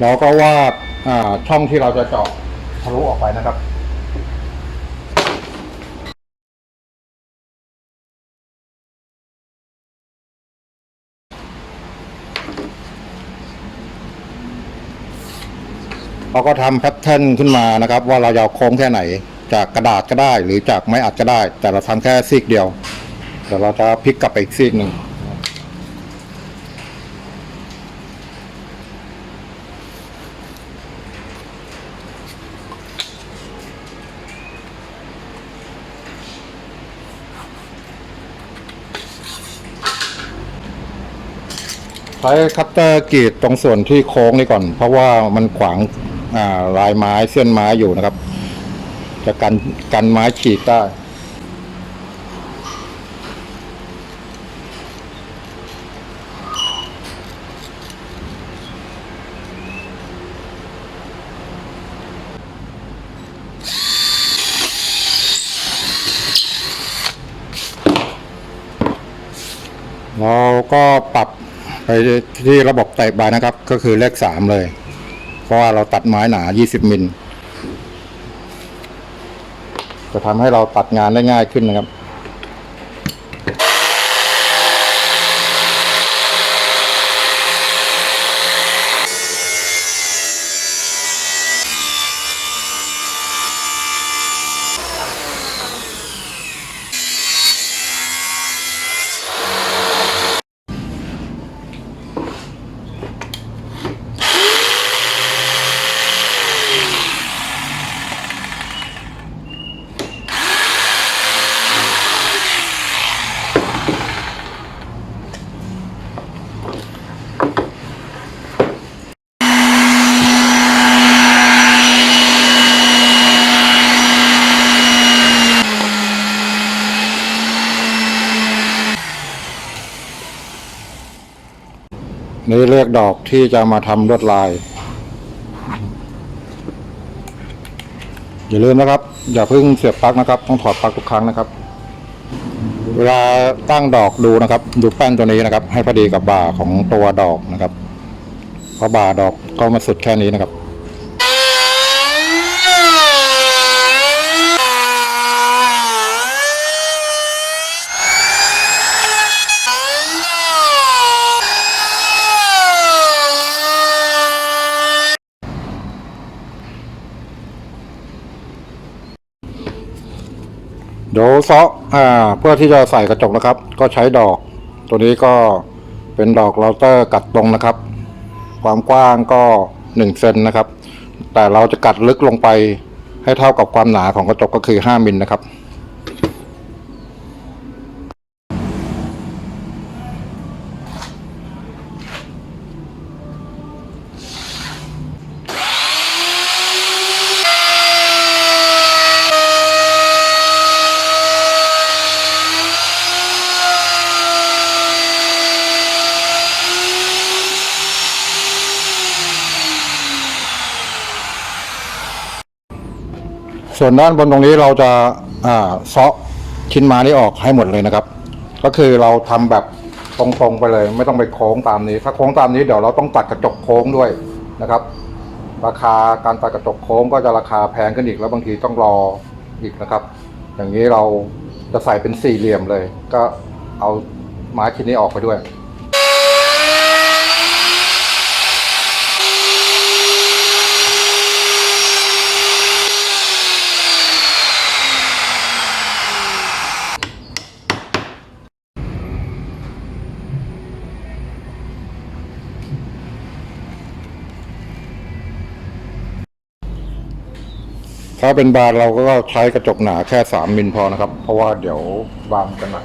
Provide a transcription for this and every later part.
เราก็วาดอ่าช่องที่เราจะเจาะทะลุออกไปนะครับเราก็ทำแพทเทิร์นขึ้นมานะครับ ว่าเราจะเอาโค้งแค่ไหน จากกระดาษก็ได้ หรือจากไม้อัดก็ได้ แต่เราทำแค่ซีกเดียวเดี๋ยวเราจะพลิกกลับไปอีกซีกหนึ่ง ใช้คัตเตอร์กรีดตรงส่วนที่โค้งนี่ก่อน เพราะว่ามันขวางาลายไม้เส้นไม้อยู่นะครับ จะกันกันไม้ฉีกได้เราก็ปรับ ไปที่ระบบไต่บายนะครับ ก็คือเลขสามเลย เพราะว่าเราตัดไม้หนา 20 มิล จะทำให้เราตัดงานได้ง่ายขึ้นนะครับ นี่เลือกดอกที่จะมาทำลวดลาย อย่าลืมนะครับ อย่าเพิ่งเสียบปลั๊กนะครับ ต้องถอดปลั๊กทุกครั้งนะครับ เวลาตั้งดอกดูนะครับ ดูแป้นตัวนี้นะครับ ให้พอดีกับบ่าของตัวดอกนะครับเพราะบ่าดอกก็มาสุดแค่นี้นะครับ เดี๋ยวซออ่า เพื่อที่จะใส่กระจกนะครับ ก็ใช้ดอก ตัวนี้ก็เป็นดอกเราเตอร์กัดตรงนะครับ ความกว้างก็หนึ่งเซนนะครับ แต่เราจะกัดลึกลงไปให้เท่ากับความหนาของกระจกก็คือห้ามิลนะครับ ส่วนด้านบนตรงนี้เราจะอ่าเซาะชิ้นไม้นี้ออกให้หมดเลยนะครับ ก็คือเราทำแบบตรงๆไปเลย ไม่ต้องไปโค้งตามนี้ ถ้าโค้งตามนี้เดี๋ยวเราต้องตัดกระจกโค้งด้วยนะครับ ราคาการตัดกระจกโค้งก็จะราคาแพงขึ้นอีกแล้วบางทีต้องรออีกนะครับ อย่างนี้เราจะใส่เป็นสี่เหลี่ยมเลย ก็เอาไม้ชิ้นนี้ออกไปด้วย ถ้าเป็นบานเราก็ใช้กระจกหนาแค่สามมิลพอนะครับ เพราะว่าเดี๋ยวบานจะหนัก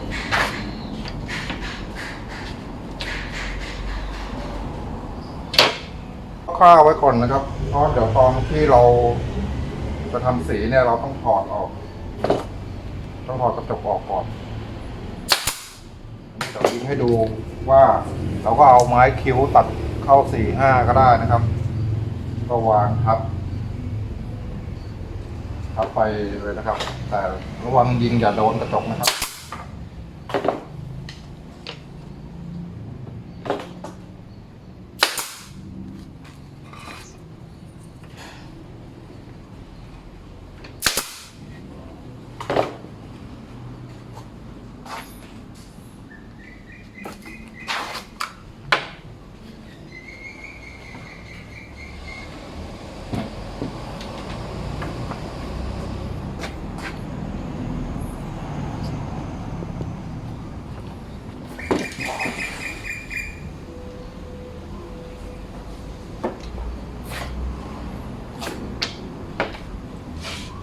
ข้าวไว้ก่อนนะครับ เพราะเดี๋ยวตอนที่เราจะทำสีเนี่ยเราต้องถอดออก ต้องถอดกระจกออกก่อนเดี๋ยวยิงให้ดูว่าเราก็เอาไม้คิ้วตัดเข้าสี่ห้าก็ได้นะครับ ก็วางทับ ทับไปเลยนะครับ แต่ระวังยิงอย่าโดนกระจกนะครับ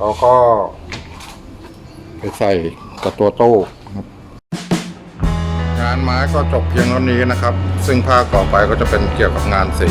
เราก็ ไปใส่กับตัวโต้ครับ งานไม้ก็จบเพียงเท่านี้นะครับ ซึ่งภาคต่อไปก็จะเป็นเกี่ยวกับงานสี